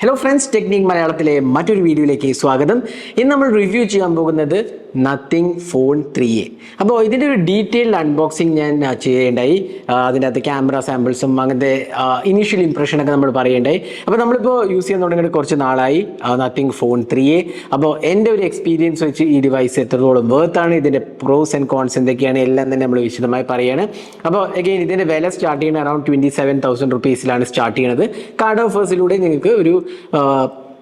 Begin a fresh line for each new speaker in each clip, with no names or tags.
Hello friends technique മലയാളത്തിലെ മറ്റൊരു വീഡിയോയിലേക്ക് സ്വാഗതം. ഇന്ന് നമ്മൾ റിവ്യൂ ചെയ്യാൻ പോകുന്നത് നത്തിങ് ഫോൺ ത്രീ എ അപ്പോൾ ഇതിന്റെ ഒരു ഡീറ്റെയിൽഡ് അൺബോക്സിങ് ഞാൻ ചെയ്യേണ്ടായി. അകത്ത് ക്യാമറ സാമ്പിൾസും അങ്ങനത്തെ ഇനീഷ്യൽ ഇംപ്രഷനൊക്കെ നമ്മൾ പറയേണ്ടായി. അപ്പോൾ നമ്മളിപ്പോൾ യൂസ് ചെയ്യാൻ തുടങ്ങിയിട്ട് കുറച്ച് നാളായി. നത്തിങ് ഫോൺ ത്രീ എ അപ്പോൾ എന്റെ ഒരു എക്സ്പീരിയൻസ് വെച്ച് ഈ ഡിവൈസ് എത്രത്തോളം വേർത്താണ് ഇതിന്റെ പ്രോസ് ആൻഡ് കോൺസ് എന്തൊക്കെയാണ് എല്ലാം തന്നെ നമ്മൾ വിശദമായി പറയുകയാണ് അപ്പോൾ അഗെയിൻ ഇതിന്റെ വില സ്റ്റാർട്ട് ചെയ്യുന്നത് അറൌണ്ട് ട്വന്റി സെവൻ തൗസൻഡ് റുപ്പീസിലാണ് സ്റ്റാർട്ട് ചെയ്യുന്നത്. കാർഡ് ഓഫേഴ്സിലൂടെ നിങ്ങൾക്ക് ഒരു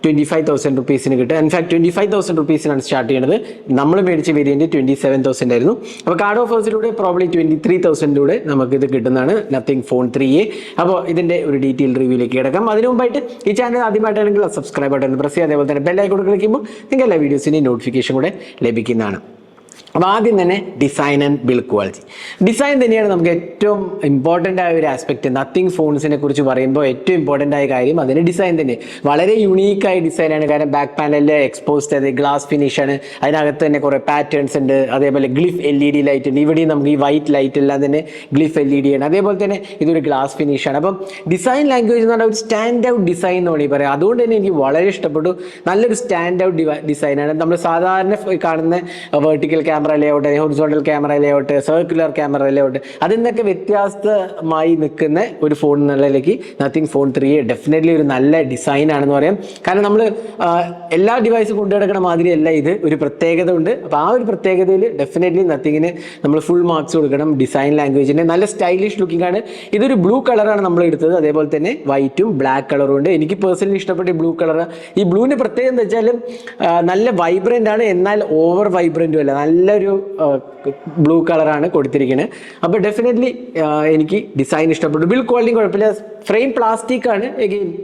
ട്വന്റി ഫൈവ് തൗസൻഡ് റുപ്പീസിന് കിട്ടും in fact twenty five thousand റുപ്പീസിനാണ് start ചെയ്യുന്നത് നമ്മൾ മേടിച്ച വേരിയന്റ് ട്വന്റി സെവൻ തൗസൻഡ് ആയിരുന്നു. അപ്പോൾ കാർഡ് ഓഫേഴ്സിലൂടെ പ്രോബ്ലി ട്വന്റി ത്രീ തൗസൻഡിലൂടെ നമുക്ക് ഇത് കിട്ടുന്നതാണ്. നത്തിങ് ഫോൺ ത്രീ എ അപ്പോൾ ഇതിന്റെ ഒരു ഡീറ്റെയിൽ റിവ്യൂലേക്ക് കിടക്കാം. അതിന് മുമ്പായിട്ട് ഈ ചാനൽ ആദ്യമായിട്ടാണെങ്കിൽ സബ്സ്ക്രൈബ് ബട്ടൺ പ്രസ് ചെയ്യുക. അതേപോലെ തന്നെ ബെല്ലൈക്കോട്ട് ക്ലിക്ക് ചെയ്യുമ്പോൾ എല്ലാ വീഡിയോസിന്റെയും നോട്ടിഫിക്കേഷൻ കൂടെ ലഭിക്കുന്നതാണ്. അപ്പോൾ ആദ്യം തന്നെ design and build quality design തന്നെയാണ് നമുക്ക് ഏറ്റവും ഇമ്പോർട്ടന്റ് ആയ ഒരു ആസ്പെക്റ്റ് നത്തിങ് ഫോൺസിനെ കുറിച്ച് പറയുമ്പോൾ ഏറ്റവും ഇമ്പോർട്ടന്റ് ആയ കാര്യം അതിന്റെ ഡിസൈൻ തന്നെ. വളരെ യുണീക്കായ ഡിസൈനാണ് കാരണം ബാക്ക് പാനലിൽ എക്സ്പോസ്ഡ് അത് ഗ്ലാസ് ഫിനിഷാണ് അതിനകത്ത് തന്നെ കുറേ പാറ്റേൺസ് ഉണ്ട്. അതേപോലെ glyph L E D light ഉണ്ട്. ഇവിടെയും നമുക്ക് ഈ വൈറ്റ് ലൈറ്റ് എല്ലാം തന്നെ ഗ്ലിഫ് എൽ ഇ ഡി ആണ്. അതേപോലെ തന്നെ ഇതൊരു ഗ്ലാസ് ഫിനിഷാണ് അപ്പം ഡിസൈൻ ലാംഗ്വേജ് എന്ന് പറഞ്ഞാൽ ഒരു സ്റ്റാൻഡ് ഔട്ട് ഡിസൈൻ എന്ന് വേണമെങ്കിൽ പറയാം. അതുകൊണ്ട് തന്നെ എനിക്ക് വളരെ ഇഷ്ടപ്പെട്ടു. നല്ലൊരു സ്റ്റാൻഡ് ഔട്ട് ഡിസൈനാണ് നമ്മൾ സാധാരണ കാണുന്ന vertical camera layout horizontal camera layout circular camera layout അതിൽ നിന്നൊക്കെ വ്യത്യസ്തമായി നിൽക്കുന്ന ഒരു ഫോൺ എന്നുള്ളതിലേക്ക് നത്തിങ് ഫോൺ ത്രീ ഡെഫിനറ്റ്ലി ഒരു നല്ല ഡിസൈൻ ആണെന്ന് പറയാം. കാരണം നമ്മൾ എല്ലാ ഡിവൈസും കൊണ്ടുനടക്കണ മാതിരിയല്ല ഇത്. ഒരു പ്രത്യേകത ഉണ്ട്. അപ്പോൾ ആ ഒരു പ്രത്യേകതയിൽ ഡെഫിനറ്റ്ലി നത്തിങ്ങിന് നമ്മൾ ഫുൾ മാർക്സ് കൊടുക്കണം. ഡിസൈൻ ലാംഗ്വേജിന് നല്ല സ്റ്റൈലിഷ് ലുക്കിംഗ് ആണ്. ഇതൊരു ബ്ലൂ കളറാണ് നമ്മൾ എടുത്തത്. അതേപോലെ തന്നെ വൈറ്റും ബ്ലാക്ക് കളറും ഉണ്ട്. എനിക്ക് പേഴ്സണലി ഇഷ്ടപ്പെട്ട ബ്ലൂ കളർ ഈ ബ്ലൂവിന് പ്രത്യേകത എന്താ വെച്ചാൽ നല്ല വൈബ്രന്റ് ആണ്. എന്നാൽ ഓവർ വൈബ്രന്റും അല്ല. നല്ലൊരു ബ്ലൂ കളറാണ് കൊടുത്തിരിക്കുന്നത് അപ്പോൾ ഡെഫിനറ്റ്ലി എനിക്ക് ഡിസൈൻ ഇഷ്ടപ്പെട്ടു. ബിൽ ക്വാളിറ്റി കുഴപ്പമില്ല. ഫ്രെയിം പ്ലാസ്റ്റിക് ആണ്.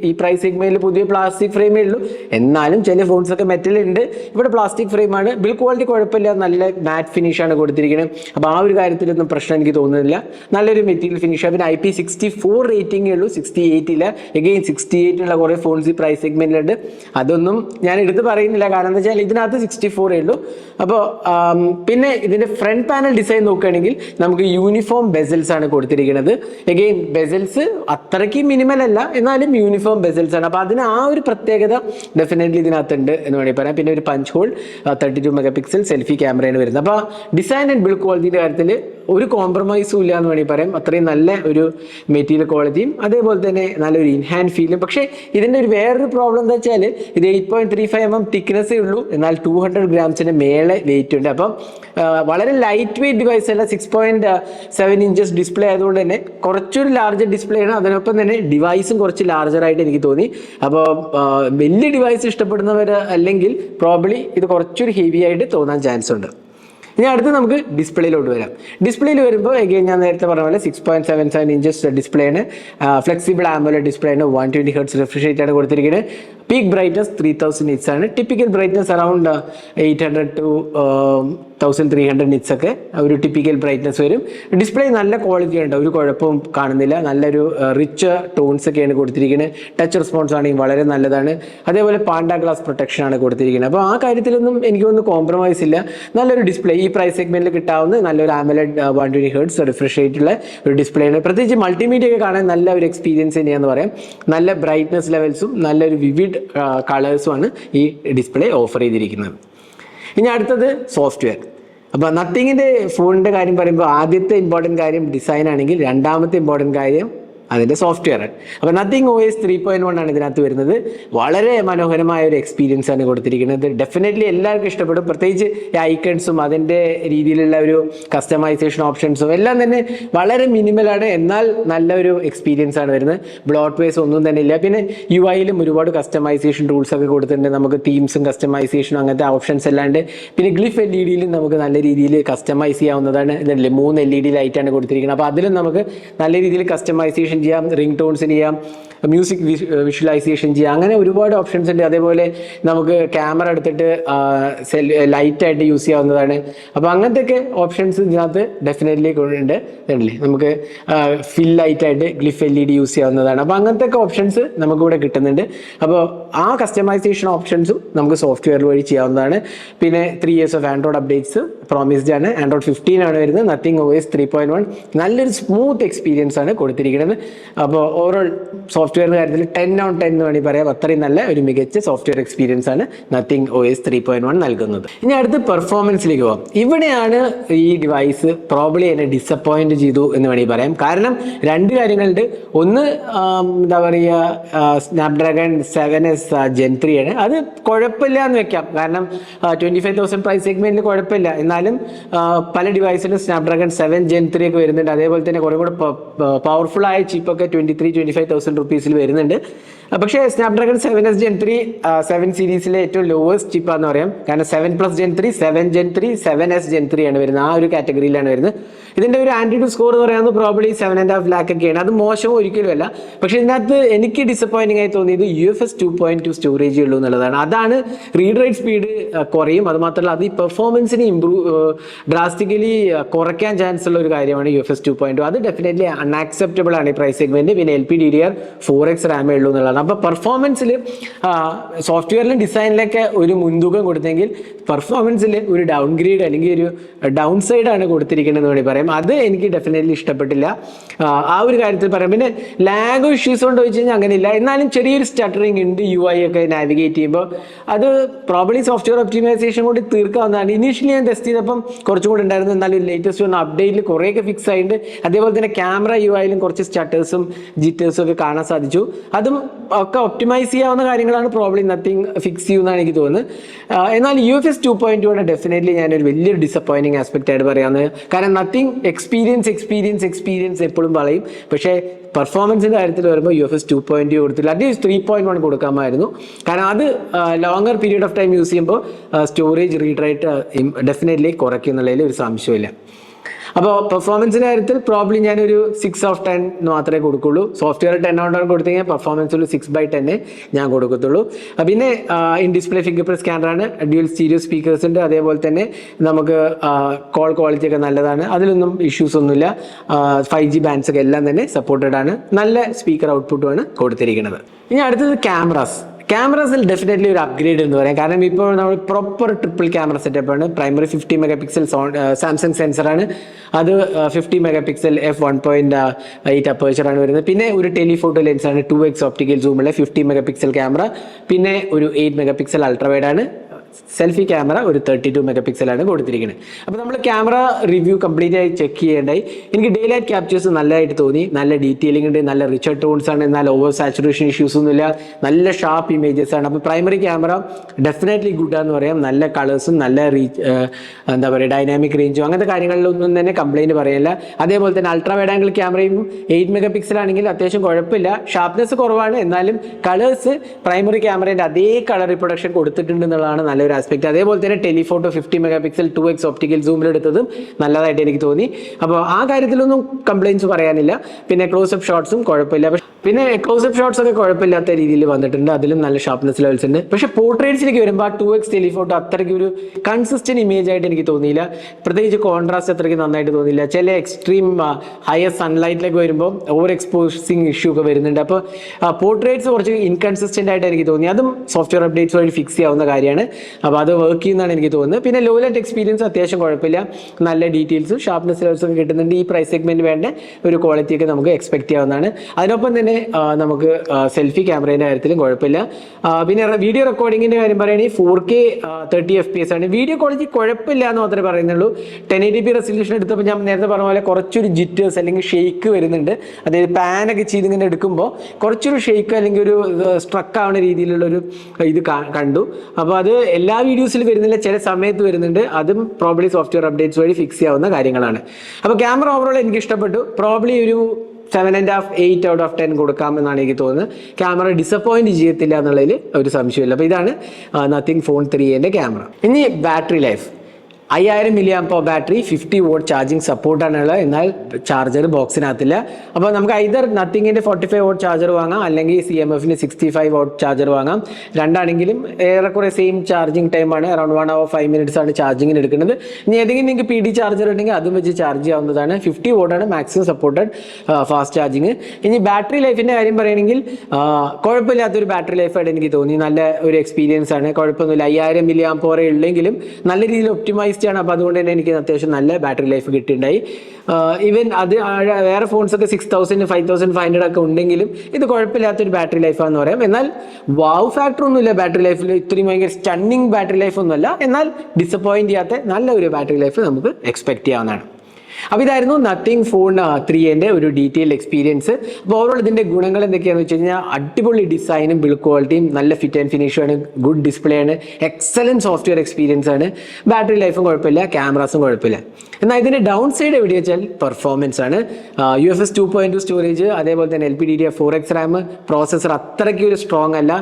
ഈ പ്രൈസ് സിഗ്മയിൽ പുതിയ പ്ലാസ്റ്റിക് ഫ്രെയിമേ ഉള്ളൂ. എന്നാലും ചില ഫോൺസൊക്കെ മെറ്റൽ ഉണ്ട് ഇവിടെ പ്ലാസ്റ്റിക് ഫ്രെയിമാണ് ബിൽ ക്വാളിറ്റി കുഴപ്പമില്ല. നല്ല മാറ്റ് ഫിനിഷാണ് കൊടുത്തിരിക്കുന്നത് അപ്പോൾ ആ ഒരു കാര്യത്തിലൊന്നും പ്രശ്നം എനിക്ക് തോന്നുന്നില്ല. നല്ലൊരു മെറ്റീരിയൽ ഫിനിഷ് പിന്നെ ഐ പി സിക്സ്റ്റി ഫോർ റേറ്റിംഗേ ഉള്ളൂ. സിക്സ്റ്റി എയ്റ്റില്ല എഗെയിൻ സിക്സ്റ്റി എയ്റ്റുള്ള കുറേ ഫോൺസ് ഈ പ്രൈസ് സെഗ്മെന്റിലുണ്ട് അതൊന്നും ഞാൻ എടുത്ത് പറയുന്നില്ല. കാരണം എന്താ വെച്ചാൽ ഇതിനകത്ത് സിക്സ്റ്റി ഫോറേ ഉള്ളൂ. അപ്പോൾ പിന്നെ ഇതിന്റെ ഫ്രണ്ട് പാനൽ ഡിസൈൻ നോക്കുകയാണെങ്കിൽ നമുക്ക് യൂണിഫോം ബെസൽസ് ആണ് കൊടുത്തിരിക്കുന്നത്. എഗെയിൻ ബെസൽസ് അത്രയ്ക്ക് മിനിമൽ അല്ല എന്നാലും യൂണിഫോം ബെസൽസ് ആണ്. അപ്പോൾ അതിന് ആ ഒരു പ്രത്യേകത ഡെഫിനറ്റ്ലി ഇതിനകത്തുണ്ട് എന്ന് വേണമെങ്കിൽ പറയാം. പിന്നെ ഒരു punch hole thirty two mega pixel selfie ക്യാമറയാണ് വരുന്നത്. അപ്പോൾ ഡിസൈൻ ആൻഡ് ബിൽഡ് ക്വാളിറ്റിയുടെ കാര്യത്തിൽ ഒരു കോംപ്രമൈസും ഇല്ല എന്ന് വേണമെങ്കിൽ പറയാം. അത്രയും നല്ല ഒരു മെറ്റീരിയൽ ക്വാളിറ്റിയും അതേപോലെ തന്നെ നല്ലൊരു ഇൻഹാൻഡ് ഫീലും പക്ഷേ ഇതിന്റെ ഒരു വേറൊരു പ്രോബ്ലം എന്താ വെച്ചാൽ ഇത് eight point three five M M തിക്നെസ്സേ ഉള്ളൂ. എന്നാൽ ടു ഹൺഡ്രഡ് ഗ്രാംസിന് മേലെ വെയിറ്റ് ഉണ്ട്. അപ്പം വളരെ ലൈറ്റ് വെയിറ്റ് ഡിവൈസ് അല്ല six point seven inches display ആയതുകൊണ്ട് തന്നെ കുറച്ചൊരു ലാർജർ ഡിസ്പ്ലേ ആണ്. അതിനൊപ്പം തന്നെ ഡിവൈസും കുറച്ച് ലാർജറായിട്ട് എനിക്ക് തോന്നി. അപ്പോൾ വലിയ ഡിവൈസ് ഇഷ്ടപ്പെടുന്നവർ അല്ലെങ്കിൽ പ്രോബ്ലി ഇത് കുറച്ചൊരു ഹെവി ആയിട്ട് തോന്നാൻ ചാൻസ് ഉണ്ട്. ഇനി അടുത്ത് നമുക്ക് ഡിസ്പ്ലേയിലോട്ട് വരാം. ഡിസ്പ്ലേയിൽ വരുമ്പോൾ എഗെയിൻ ഞാൻ നേരത്തെ പറഞ്ഞ പോലെ six point seven seven inches display ആണ്. ഫ്ലെക്സിബിൾ ആംബുലർ ഡിസ്പ്ലേ ആണ്. വൺ ട്വന്റി ഹെർട്സ് റിഫ്രഷ് ആണ് കൊടുത്തിരിക്കുന്നത്. Peak brightness three thousand nits ആണ്. Typical brightness around eight hundred two thousand three hundred nits ഒക്കെ ഒരു ടിപ്പിക്കൽ ബ്രൈറ്റ്നസ് വരും. ഡിസ്പ്ലേ നല്ല ക്വാളിറ്റി ഉണ്ട്. ഒരു കുഴപ്പവും കാണുന്നില്ല. നല്ലൊരു റിച്ച് ടോൺസ് ഒക്കെയാണ് കൊടുത്തിരിക്കുന്നത് ടച്ച് റെസ്പോൺസ് ആണെങ്കിൽ വളരെ നല്ലതാണ്. അതേപോലെ പാണ്ട ഗ്ലാസ് പ്രൊട്ടക്ഷൻ ആണ് കൊടുത്തിരിക്കുന്നത് അപ്പോൾ ആ കാര്യത്തിലൊന്നും എനിക്കൊന്നും കോംപ്രമൈസ് ഇല്ല. നല്ലൊരു ഡിസ്പ്ലേ ഈ പ്രൈസ് സെഗ്മെന്റിൽ കിട്ടാവുന്ന നല്ലൊരു AMOLED one twenty hertz refresh ആയിട്ടുള്ള ഒരു ഡിസ്പ്ലേ ആണ്. പ്രത്യേകിച്ച് മൾട്ടിമീഡിയ ഒക്കെ കാണാൻ നല്ല ഒരു എക്സ്പീരിയൻസ് തന്നെയാണെന്ന് പറയാം. നല്ല ബ്രൈറ്റ്നസ് ലെവൽസും നല്ലൊരു വിവിഡ് കളേഴ്സും ആണ് ഈ ഡിസ്പ്ലേ ഓഫർ ചെയ്തിരിക്കുന്നത്. ഇനി അടുത്തത് സോഫ്റ്റ്വെയർ അപ്പോൾ നത്തിങ്ങിന്റെ ഫോണിന്റെ കാര്യം പറയുമ്പോൾ ആദ്യത്തെ ഇമ്പോർട്ടന്റ് കാര്യം ഡിസൈൻ ആണെങ്കിൽ രണ്ടാമത്തെ ഇമ്പോർട്ടന്റ് കാര്യം അതിന്റെ സോഫ്റ്റ്വെയർ അപ്പോൾ nothing O S three point one ആണ് ഇതിനകത്ത് വരുന്നത്. വളരെ മനോഹരമായ ഒരു എക്സ്പീരിയൻസ് ആണ് കൊടുത്തിരിക്കുന്നത്. ഡെഫിനറ്റ്ലി എല്ലാവർക്കും ഇഷ്ടപ്പെടും. പ്രത്യേകിച്ച് ഐക്കൺസും അതിന്റെ രീതിയിലുള്ള ഒരു കസ്റ്റമൈസേഷൻ ഓപ്ഷൻസും എല്ലാം തന്നെ വളരെ മിനിമലാണ് എന്നാൽ നല്ലൊരു എക്സ്പീരിയൻസ് ആണ് വരുന്നത്. ബ്ലോട്ട് വേസ് ഒന്നും തന്നെ ഇല്ല. പിന്നെ യു ഐയിലും ഒരുപാട് കസ്റ്റമൈസേഷൻ റൂൾസ് ഒക്കെ കൊടുത്തിട്ടുണ്ട്. നമുക്ക് തീംസും കസ്റ്റമൈസേഷനും അങ്ങനത്തെ ഓപ്ഷൻസ് അല്ലാണ്ട് പിന്നെ ഗ്ലിഫ് എൽ ഇ ഡിയിലും നമുക്ക് നല്ല രീതിയിൽ കസ്റ്റമൈസ് ചെയ്യാവുന്നതാണ്. ഇതല്ലേ മൂന്ന് എൽ ഇ ഡി ലൈറ്റാണ് കൊടുത്തിരിക്കുന്നത്. അപ്പോൾ അതിലും നമുക്ക് നല്ല രീതിയിൽ കസ്റ്റമൈസേഷൻ ചെയ്യാം റിംഗ് ടോൺസിന് ചെയ്യാം മ്യൂസിക് വിഷ്വലൈസേഷൻ ചെയ്യാം അങ്ങനെ ഒരുപാട് ഓപ്ഷൻസ് ഉണ്ട്. അതേപോലെ നമുക്ക് ക്യാമറ എടുത്തിട്ട് ലൈറ്റായിട്ട് യൂസ് ചെയ്യാവുന്നതാണ്. അപ്പോൾ അങ്ങനത്തെയൊക്കെ ഓപ്ഷൻസ് ഇതിനകത്ത് ഡെഫിനറ്റ്ലി ഉണ്ട്. ഇതല്ലേ നമുക്ക് ഫിൽ ലൈറ്റായിട്ട് glyph L E D use ചെയ്യാവുന്നതാണ്. അപ്പോൾ അങ്ങനത്തെ ഒക്കെ ഓപ്ഷൻസ് നമുക്കിവിടെ കിട്ടുന്നുണ്ട്. അപ്പോൾ ആ കസ്റ്റമൈസേഷൻ ഓപ്ഷൻസും നമുക്ക് സോഫ്റ്റ്വെയർ വഴി ചെയ്യാവുന്നതാണ്. പിന്നെ three years of Android updates promised ആണ്. ആൻഡ്രോയിഡ് ഫിഫ്റ്റീൻ ആണ് വരുന്നത്. Nothing OS three point one നല്ലൊരു സ്മൂത്ത് എക്സ്പീരിയൻസ് ആണ് കൊടുത്തിരിക്കുന്നത്. അപ്പോൾ ഓവറോൾ സോഫ്റ്റ്വെയറിന്റെ കാര്യത്തിൽ ടെൻ ഓൺ ടെൻ എന്ന് വേണമെങ്കിൽ പറയാം. അത്രയും നല്ല ഒരു മികച്ച സോഫ്റ്റ്വെയർ എക്സ്പീരിയൻസ് ആണ് Nothing O S three point one നൽകുന്നത്. ഇനി അടുത്ത് പെർഫോമൻസിലേക്ക് പോകാം ഇവിടെയാണ് ഈ ഡിവൈസ് പ്രോബ്ലി എന്നെ ഡിസപ്പോയിന്റ് ചെയ്തു എന്ന് വേണമെങ്കിൽ പറയാം. കാരണം രണ്ട് കാര്യങ്ങളുണ്ട്. ഒന്ന് എന്താ പറയുക Snapdragon seven S Gen three ആണ്. അത് കുഴപ്പമില്ല എന്ന് വെക്കാം. കാരണം ട്വന്റി ഫൈവ് തൗസൻഡ് പ്രൈസ് സെഗ്മെന്റിൽ കുഴപ്പമില്ല. എന്നാലും പല ഡിവൈസിലും സ്നാപ്ഡ്രാഗൺ സെവൻ ജെൻ ത്രീ ഒക്കെ വരുന്നുണ്ട്. അതേപോലെ തന്നെ കുറേ കൂടെ പവർഫുൾ ആയ ചിപ്പൊക്കെ twenty three twenty five thousand റുപ്പീസിൽ വരുന്നുണ്ട്. പക്ഷേ Snapdragon seven S Gen three seven സീരീസിലെ ഏറ്റവും ലോവസ്റ്റ് ചിപ്പാന്ന് പറയാം. കാരണം seven plus Gen three seven Gen three seven S Gen three ആണ് വരുന്നത്. ആ ഒരു കാറ്റഗറിയിലാണ് വരുന്നത്. ഇതിന്റെ ഒരു ആന്റിഡു സ്കോർ എന്ന് പറയുന്നത് probably seven and half lakh ഒക്കെയാണ്. അത് മോശം ഒരിക്കലും അല്ല. പക്ഷെ ഇതിനകത്ത് എനിക്ക് ഡിസപ്പോയിന്റിംഗ് ആയി തോന്നിയത് U F S two point two storage ഉള്ളൂ എന്നുള്ളതാണ്. അതാണ് റീഡ് റൈറ്റ് സ്പീഡ് കുറയും. അത് മാത്രമല്ല അത് ഈ പെർഫോമൻസിന് ഇമ്പ്രൂവ് ഡ്രാസ്റ്റിക്കലി കുറയ്ക്കാൻ ചാൻസ് ഉള്ള ഒരു കാര്യമാണ് U F S two point അത് ഡെഫിനറ്റ്ലി അൺആക്സെപ്റ്റബിൾ ആണ് ഈ പ്രൈസ് സെഗ്മെന്റ് പിന്നെ L P D D R four X റാമേ ഉള്ളൂ എന്നുള്ളതാണ്. അപ്പോൾ പെർഫോമൻസിൽ സോഫ്റ്റ്വെയറിലും ഡിസൈനിലൊക്കെ ഒരു മുൻതൂക്കം കൊടുത്തെങ്കിൽ പെർഫോമൻസിൽ ഒരു ഡൗൺ ഗ്രേഡ് അല്ലെങ്കിൽ ഒരു ഡൗൺ സൈഡ് ആണ് കൊടുത്തിരിക്കുന്നത് വേണമെങ്കിൽ പറയാം. അത് എനിക്ക് ഡെഫിനറ്റ്ലി ഇഷ്ടപ്പെട്ടില്ല. ആ, ഒരു കാര്യത്തിൽ പറയാം. പിന്നെ ലാഗോ ഇഷ്യൂസ് കൊണ്ട് ചോദിച്ചു കഴിഞ്ഞാൽ അങ്ങനെയില്ല. എന്നാലും ചെറിയൊരു സ്റ്റട്ടറിങ് ഉണ്ട് യു ഐ ഒക്കെ നാവിഗേറ്റ് ചെയ്യുമ്പോൾ. അത് പ്രോബ്ലി സോഫ്റ്റ്വെയർ ഒപ്റ്റിമൈസേഷൻ കൂടി തീർക്കാവുന്നതാണ്. ഇനീഷ്യലി ഞാൻ ടെസ്റ്റ് ചെയ്തപ്പം കുറച്ചും കൂടി ഉണ്ടായിരുന്നു. എന്നാലും ലേറ്റസ്റ്റ് ഒന്ന് അപ്ഡേറ്റിൽ കുറേയൊക്കെ ഫിക്സ് ആയിട്ടുണ്ട്. അതേപോലെ തന്നെ ക്യാമറ യു ഐയിലും കുറച്ച് സ്റ്റട്ടേഴ്സും ജിറ്റേഴ്സും ഒക്കെ കാണാൻ സാധിച്ചു. അതും ഒക്കെ ഒപ്റ്റിമൈസ് ചെയ്യാവുന്ന കാര്യങ്ങളാണ് പ്രോബ്ലി നത്തിങ് ഫിക്സ് ചെയ്യുമെന്നാണ് എനിക്ക് തോന്നുന്നത്. എന്നാൽ U F S two point two definitely ഞാനൊരു വലിയൊരു ഡിസപ്പോയിന്റിങ് ആസ്പെക്റ്റ് ആയിട്ട് പറയാമെന്ന് കാരണം നത്തിങ് എക്സ്പീരിയൻസ് എക്സ്പീരിയൻസ് എക്സ്പീരിയൻസ് എപ്പോഴും പറയും. പക്ഷേ പെർഫോമൻസിന്റെ കാര്യത്തിൽ വരുമ്പോൾ U F S two point കൊടുത്തില്ല. At least three point one കൊടുക്കാമായിരുന്നു. കാരണം അത് longer period of time use ചെയ്യുമ്പോൾ സ്റ്റോറേജ് റീഡ് റൈറ്റ് ഡെഫിനറ്റ്ലി കുറയ്ക്കുന്നുള്ളതിൽ ഒരു സംശയമില്ല അപ്പോൾ പെർഫോമൻസിന്റെ കാര്യത്തിൽ പ്രോബ്ലി ഞാനൊരു സിക്സ് ഓഫ് ടെൻ മാത്രമേ കൊടുക്കുള്ളൂ. സോഫ്റ്റ്വെയർ ടെൻ ഔട്ട് ഓൺ കൊടുത്തു കഴിഞ്ഞാൽ പെർഫോമൻസ് ഒരു സിക്സ് ബൈ ടെന്നെ ഞാൻ കൊടുക്കത്തുള്ളൂ. പിന്നെ ഇൻ ഡിസ്പ്ലേ ഫിംഗർ പ്രിന്റ് സ്കാനറാണ് ഡ്യൂൽ സ്റ്റീരിയോ സ്പീക്കേഴ്സ് ഉണ്ട്. അതേപോലെ തന്നെ നമുക്ക് കോൾ ക്വാളിറ്റി ഒക്കെ നല്ലതാണ്. അതിലൊന്നും ഇഷ്യൂസ് ഒന്നുമില്ല. ഫൈവ് ജി ബാൻഡ്സ് ഒക്കെ എല്ലാം തന്നെ സപ്പോർട്ടഡ് ആണ്. നല്ല സ്പീക്കർ ഔട്ട്പുട്ടുമാണ് കൊടുത്തിരിക്കുന്നത്. ഇനി അടുത്തത് ക്യാമറാസ് ക്യാമറാസിൽ ഡെഫിനറ്റ്ലി ഒരു അപ്ഗ്രേഡ് എന്ന് പറയാം. കാരണം ഇപ്പോൾ നമ്മൾ പ്രോപ്പർ ട്രിപ്പിൾ ക്യാമറ സെറ്റപ്പ് ആണ്. Primary fifty megapixel Samsung സെൻസറാണ് അത് fifty megapixel F one point eight അപ്പേച്ചറാണ് വരുന്നത്. പിന്നെ ഒരു ടെലിഫോട്ടോ ലെൻസ് ആണ്. ടു എക്സ് ഓപ്റ്റിക്കൽ സൂമുള്ള ഫിഫ്റ്റി മെഗാ പിക്സൽ ക്യാമറ പിന്നെ ഒരു എയ്റ്റ് മെഗാ പിക്സൽ അൾട്രാവൈഡ് ആണ്. സെൽഫി ക്യാമറ ഒരു തേർട്ടി ടു മെഗാ പിക്സലാണ് കൊടുത്തിരിക്കുന്നത് അപ്പോൾ നമ്മൾ ക്യാമറ റിവ്യൂ കംപ്ലീറ്റ് ആയി ചെക്ക് ചെയ്യേണ്ടായി. എനിക്ക് ഡേ ലൈറ്റ് ക്യാപ്ചേഴ്സ് നല്ലതായിട്ട് തോന്നി. നല്ല ഡീറ്റെയിലിംഗ് ഉണ്ട് നല്ല റിച്ചർ ടോൺസ് ആണ് എന്നാൽ ഓവർ സാച്ചുറേഷൻ ഇഷ്യൂസ് ഒന്നുമില്ല നല്ല ഷാർപ്പ് ഇമേജസ് ആണ്. അപ്പോൾ പ്രൈമറി ക്യാമറ ഡെഫിനറ്റ്ലി ഗുഡ് ആണെന്ന് പറയാം. നല്ല കളേഴ്സും നല്ല റീച്ച് എന്താ പറയുക ഡൈനാമിക് റേഞ്ചും അങ്ങനത്തെ കാര്യങ്ങളിലൊന്നും തന്നെ കംപ്ലൈന്റ് പറയില്ല. അതേപോലെ തന്നെ അൾട്രാ വൈഡ് ആംഗിൾ ക്യാമറയും എയ്റ്റ് മെഗാ പിക്സൽ ആണെങ്കിൽ അത്യാവശ്യം കുഴപ്പമില്ല. ഷാർപ്നെസ് കുറവാണ്. എന്നാലും കളേഴ്സ് പ്രൈമറി ക്യാമറേന്റെ അതേ കളർ റിപ്രൊഡക്ഷൻ കൊടുത്തിട്ടുണ്ട് എന്നുള്ളതാണ് നല്ലൊരു ആസ്പെക്ട് അതേപോലെ തന്നെ telephoto fifty megapixel two X optical സൂമിൽ എടുത്തതും നല്ലതായിട്ട് എനിക്ക് തോന്നി. അപ്പോൾ ആ കാര്യത്തിലൊന്നും കംപ്ലയിൻസ് പറയാനില്ല. പിന്നെ ക്ലോസപ്പ് ഷോട്ട്സും കുഴപ്പമില്ല. പിന്നെ ക്ലോസപ്പ് ഷോട്ട്സ് ഒക്കെ കുഴപ്പമില്ലാത്ത രീതിയിൽ വന്നിട്ടുണ്ട്. അതിലും നല്ല ഷാർപ്നെസ് ലെവൽസ് ഉണ്ട്. പക്ഷെ പോർട്രേറ്റ്സിലേക്ക് വരുമ്പോൾ ആ ടു എക്സ് ടെലിഫോട്ടോ അത്രയ്ക്ക് ഒരു കൺസിസ്റ്റന്റ് ഇമേജ് ആയിട്ട് എനിക്ക് തോന്നിയില്ല. പ്രത്യേകിച്ച് കോൺട്രാസ്റ്റ് അത്രയ്ക്ക് നന്നായിട്ട് തോന്നിയില്ല. ചില എക്സ്ട്രീം ഹയർ സൺലൈറ്റിലേക്ക് വരുമ്പോൾ ഓവർ എക്സ്പോസിങ് ഇഷ്യൂ ഒക്കെ വരുന്നുണ്ട്. അപ്പോൾ പോർട്രേറ്റ്സ് കുറച്ച് ഇൻകൺസിസ്റ്റന്റ് ആയിട്ട് എനിക്ക് തോന്നി. അതും സോഫ്റ്റ്വെയർ അപ്ഡേറ്റ്സ് വഴി ഫിക്സ് ചെയ്യാവുന്ന കാര്യമാണ്. അപ്പോൾ അത് വർക്ക് ചെയ്യുന്നതാണ് എനിക്ക് തോന്നുന്നത്. പിന്നെ ലോ ലൈറ്റ് എക്സ്പീരിയൻസ് അത്യാവശ്യം കുഴപ്പമില്ല. നല്ല ഡീറ്റെയിൽസും ഷാർപ്നെസ് ലെവൽസും ഒക്കെ കിട്ടുന്നുണ്ട്. ഈ പ്രൈസ് സെഗ്മെന്റ് വേണ്ട ഒരു ക്വാളിറ്റി ഒക്കെ നമുക്ക് എക്സ്പെക്ട് ചെയ്യാവുന്നതാണ്. അതിനൊപ്പം തന്നെ നമുക്ക് സെൽഫി ക്യാമറേന്റെ കാര്യത്തിലും കുഴപ്പമില്ല. പിന്നെ വീഡിയോ റെക്കോർഡിങ്ങിന്റെ കാര്യം പറയുകയാണെങ്കിൽ four K thirty F P S ആണ്. വീഡിയോ ക്വാളിറ്റി കുഴപ്പമില്ല എന്ന് മാത്രമേ പറയുന്നുള്ളൂ. Ten eighty P resolution എടുത്തപ്പോൾ ഞാൻ നേരത്തെ പറഞ്ഞ പോലെ കുറച്ചൊരു ജിറ്റേഴ്സ് അല്ലെങ്കിൽ ഷെയ്ക്ക് വരുന്നുണ്ട്. അതായത് പാൻ ഒക്കെ ചെയ്ത് ഇങ്ങനെ എടുക്കുമ്പോൾ കുറച്ചൊരു ഷെയ്ക്ക് അല്ലെങ്കിൽ ഒരു സ്ട്രക്ക് ആവുന്ന രീതിയിലുള്ള ഒരു ഇത് കണ്ടു. അപ്പോൾ അത് എല്ലാ വീഡിയോസിൽ വരുന്നില്ല ചില സമയത്ത് വരുന്നുണ്ട്. അതും പ്രോബ്ലി സോഫ്റ്റ്വെയർ അപ്ഡേറ്റ്സ് വഴി ഫിക്സ് ചെയ്യാവുന്ന കാര്യങ്ങളാണ്. അപ്പോൾ ക്യാമറ ഓവറോൾ എനിക്ക് ഇഷ്ടപ്പെട്ടു പ്രോബ്ലി ഒരു seven and half eight out of ten കൊടുക്കാം എന്നാണ് എനിക്ക് തോന്നുന്നത്. ക്യാമറ ഡിസപ്പോയിന്റ് ചെയ്യത്തില്ല എന്നുള്ളതിൽ ഒരു സംശയമില്ല അപ്പോൾ ഇതാണ് നത്തിങ് ഫോൺ ത്രീ എന്റെ ക്യാമറ ഇനി ബാറ്ററി ലൈഫ് അയ്യായിരം milliamp battery fifty watt charging സപ്പോർട്ടാണ് ഉള്ളത് എന്നാൽ ചാർജർ ബോക്സിനകത്തില്ല അപ്പോൾ നമുക്ക് ഐദർ നത്തിങ്ങിന്റെ ഫോർട്ടി ഫൈവ് വോട്ട് ചാർജർ വാങ്ങാം അല്ലെങ്കിൽ സി എം എഫിന് സിക്സ്റ്റി ഫൈവ് വോട്ട് ചാർജർ വാങ്ങാം. രണ്ടാണെങ്കിലും ഏറെക്കുറെ സെയിം ചാർജിങ് ടൈമാണ് around one hour five minutes ആണ് ചാർജിങ്ങിന് എടുക്കുന്നത്. ഇനി ഏതെങ്കിലും നിങ്ങൾക്ക് പി ഡി ചാർജർ ഉണ്ടെങ്കിൽ അതും വെച്ച് ചാർജ് ചെയ്യാവുന്നതാണ്. ഫിഫ്റ്റി വോട്ടാണ് മാക്സിമം സപ്പോർട്ടഡ് ഫാസ്റ്റ് ചാർജിങ് ഇനി ബാറ്ററി ലൈഫിന്റെ കാര്യം പറയുകയാണെങ്കിൽ കുഴപ്പമില്ലാത്തൊരു ബാറ്ററി ലൈഫായിട്ട് എനിക്ക് തോന്നി. നല്ല ഒരു എക്സ്പീരിയൻസ് ആണ്. കുഴപ്പമൊന്നുമില്ല. അയ്യായിരം മില്ലി ആമ്പോറെ ഉള്ളെങ്കിലും നല്ല രീതിയിൽ ഒപ്റ്റിമൈസ്ഡ് ആണ്. അപ്പോൾ അതുകൊണ്ട് തന്നെ എനിക്ക് അത്യാവശ്യം നല്ല ബാറ്ററി ലൈഫ് കിട്ടിയിട്ടുണ്ടായി. ഈവൻ അത് വേറെ ഫോൺസ് ഒക്കെ six thousand five thousand five hundred ഒക്കെ ഉണ്ടെങ്കിലും ഇത് കുഴപ്പമില്ലാത്തൊരു ബാറ്ററി ലൈഫാന്ന് പറയാം. എന്നാൽ വാവ് ഫാക്ടർ ഒന്നുമില്ല ബാറ്ററി ലൈഫിൽ ഇത്രയും ഭയങ്കര സ്റ്റണ്ണിങ് ബാറ്ററി ലൈഫ് ഒന്നുമല്ല. എന്നാൽ ഡിസപ്പോയിന്റ് ചെയ്യാത്ത നല്ല ഒരു ബാറ്ററി ലൈഫ് നമുക്ക് എക്സ്പെക്ട് ചെയ്യാവുന്നതാണ്. അപ്പോൾ ഇതായിരുന്നു നത്തിങ് ഫോൺ ത്രീ എന്റെ ഒരു ഡീറ്റെയിൽ എക്സ്പീരിയൻസ് അപ്പോൾ ഓവറോൾ ഇതിന്റെ ഗുണങ്ങൾ എന്തൊക്കെയാണെന്ന് വെച്ച് കഴിഞ്ഞാൽ അടിപൊളി ഡിസൈനും ബിൽഡ് ക്വാളിറ്റിയും നല്ല ഫിറ്റ് ആൻഡ് ഫിനിഷും ആണ് ഗുഡ് ഡിസ്പ്ലേ ആണ് എക്സലന്റ് സോഫ്റ്റ്വെയർ എക്സ്പീരിയൻസ് ആണ്. ബാറ്ററി ലൈഫും കുഴപ്പമില്ല ക്യാമറാസും കുഴപ്പമില്ല. എന്നാൽ ഇതിന്റെ ഡൗൺ സൈഡ് എവിടെ വെച്ചാൽ പെർഫോമൻസ് ആണ്. U F S two point two storage അതേപോലെ തന്നെ L P D D four X RAM processor അത്രയ്ക്ക് ഒരു സ്ട്രോങ് അല്ല.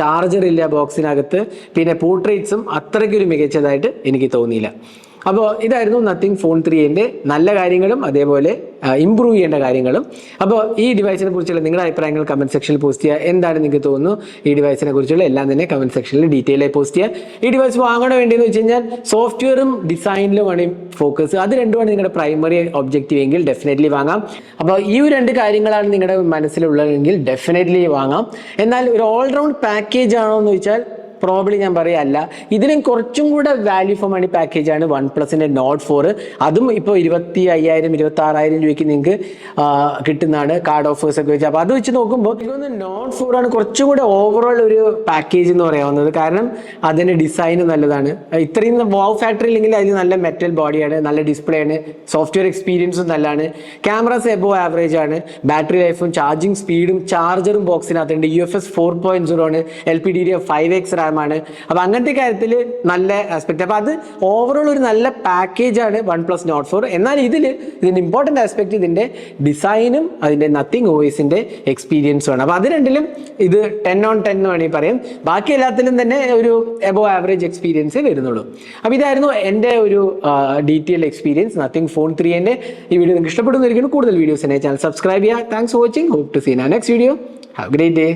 ചാർജർ ഇല്ല ബോക്സിനകത്ത് പിന്നെ പോർട്രേറ്റ്സും അത്രയ്ക്ക് ഒരു മികച്ചതായിട്ട് എനിക്ക് തോന്നിയില്ല. അപ്പോൾ ഇതായിരുന്നു നത്തിങ് ഫോൺ ത്രീന്റെ നല്ല കാര്യങ്ങളും അതേപോലെ ഇമ്പ്രൂവ് ചെയ്യേണ്ട കാര്യങ്ങളും. അപ്പോൾ ഈ ഡിവൈസിനെ കുറിച്ചുള്ള നിങ്ങളുടെ അഭിപ്രായങ്ങൾ കമന്റ് സെക്ഷനിൽ പോസ്റ്റ് ചെയ്യുക. എന്താണ് നിങ്ങൾക്ക് തോന്നുന്നു? ഈ ഡിവൈസിനെ കുറിച്ചുള്ള എല്ലാം തന്നെ കമന്റ് സെക്ഷനിൽ ഡീറ്റെയിൽ ആയി പോസ്റ്റ് ചെയ്യുക. ഈ ഡിവൈസ് വാങ്ങണ വേണ്ടിയെന്ന് വെച്ച് കഴിഞ്ഞാൽ സോഫ്റ്റ്വെയറും ഡിസൈനിലുമാണ് ഫോക്കസ് അത് രണ്ടുമാണ് നിങ്ങളുടെ പ്രൈമറി ഒബ്ജക്റ്റീവ് എങ്കിൽ ഡെഫിനറ്റ്ലി വാങ്ങാം. അപ്പോൾ ഈ രണ്ട് കാര്യങ്ങളാണ് നിങ്ങളുടെ മനസ്സിലുള്ളതെങ്കിൽ ഡെഫിനറ്റ്ലി വാങ്ങാം. എന്നാൽ ഒരു ഓൾറൗണ്ട് പാക്കേജ് ആണോ എന്ന് ചോദിച്ചാൽ പ്രോബ്ലി ഞാൻ പറയല്ല. ഇതിലും കുറച്ചും കൂടെ വാല്യൂ ഫോർ മണി പാക്കേജ് ആണ് വൺ പ്ലസിന്റെ നോട്ട് ഫോർ അതും ഇപ്പോൾ ഇരുപത്തി അയ്യായിരം ഇരുപത്തി ആറായിരം രൂപയ്ക്ക് നിങ്ങൾക്ക് കിട്ടുന്നതാണ് കാർഡ് ഓഫേഴ്സ് ഒക്കെ വെച്ച്. അപ്പോൾ അത് വെച്ച് നോക്കുമ്പോൾ ഇതൊന്ന് നോട്ട് ഫോർ ആണ് കുറച്ചും കൂടെ ഓവറോൾ ഒരു പാക്കേജ് എന്ന് പറയാവുന്നത്. കാരണം അതിന്റെ ഡിസൈൻ നല്ലതാണ്. ഇത്രയും വാവ് ഫാക്ടറി ഇല്ലെങ്കിൽ അതിന് നല്ല മെറ്റൽ ബോഡിയാണ് നല്ല ഡിസ്പ്ലേ ആണ് സോഫ്റ്റ്വെയർ എക്സ്പീരിയൻസും നല്ലതാണ്. ക്യാമറാസ് എബോ ആവറേജ് ആണ്. ബാറ്ററി ലൈഫും ചാർജിങ് സ്പീഡും ചാർജറും ബോക്സിനകത്തുണ്ട് U F S four point zero ആണ്. L P D D five X RAM ആണ് അപ്പൊ അങ്ങനത്തെ കാര്യത്തിൽ നല്ല ആസ്പെക്ട് അപ്പൊ അത് ഓവറോൾ ഒരു നല്ല പാക്കേജ് ആണ് വൺ പ്ലസ് നോട്ട് ഫോർ എന്നാൽ ഇതിൽ ഇതിന്റെ ഇമ്പോർട്ടന്റ് ആസ്പെക്ട് ഇതിന്റെ ഡിസൈനും അതിന്റെ നത്തിങ് വോയിസിന്റെ എക്സ്പീരിയൻസും ആണ്. അപ്പൊ അത് രണ്ടിലും ഇത് ടെൻ ഓൺ ടെൻ എന്ന് വേണമെങ്കിൽ പറയും. ബാക്കി എല്ലാത്തിലും തന്നെ ഒരു എബോ ആവറേജ് എക്സ്പീരിയൻസ് വരുന്നുള്ളൂ. അപ്പൊ ഇതായിരുന്നു എന്റെ ഒരു detail experience Nothing phone three എന്റെ ഈ വീഡിയോ നിങ്ങൾക്ക് ഇഷ്ടപ്പെടുന്നതായിരിക്കും കൂടുതൽ വീഡിയോസ് വീഡിയോസിനെ ചാനൽ സബ്സ്ക്രൈബ് ചെയ്യുക. Thanks for watching hope to seen next video have great day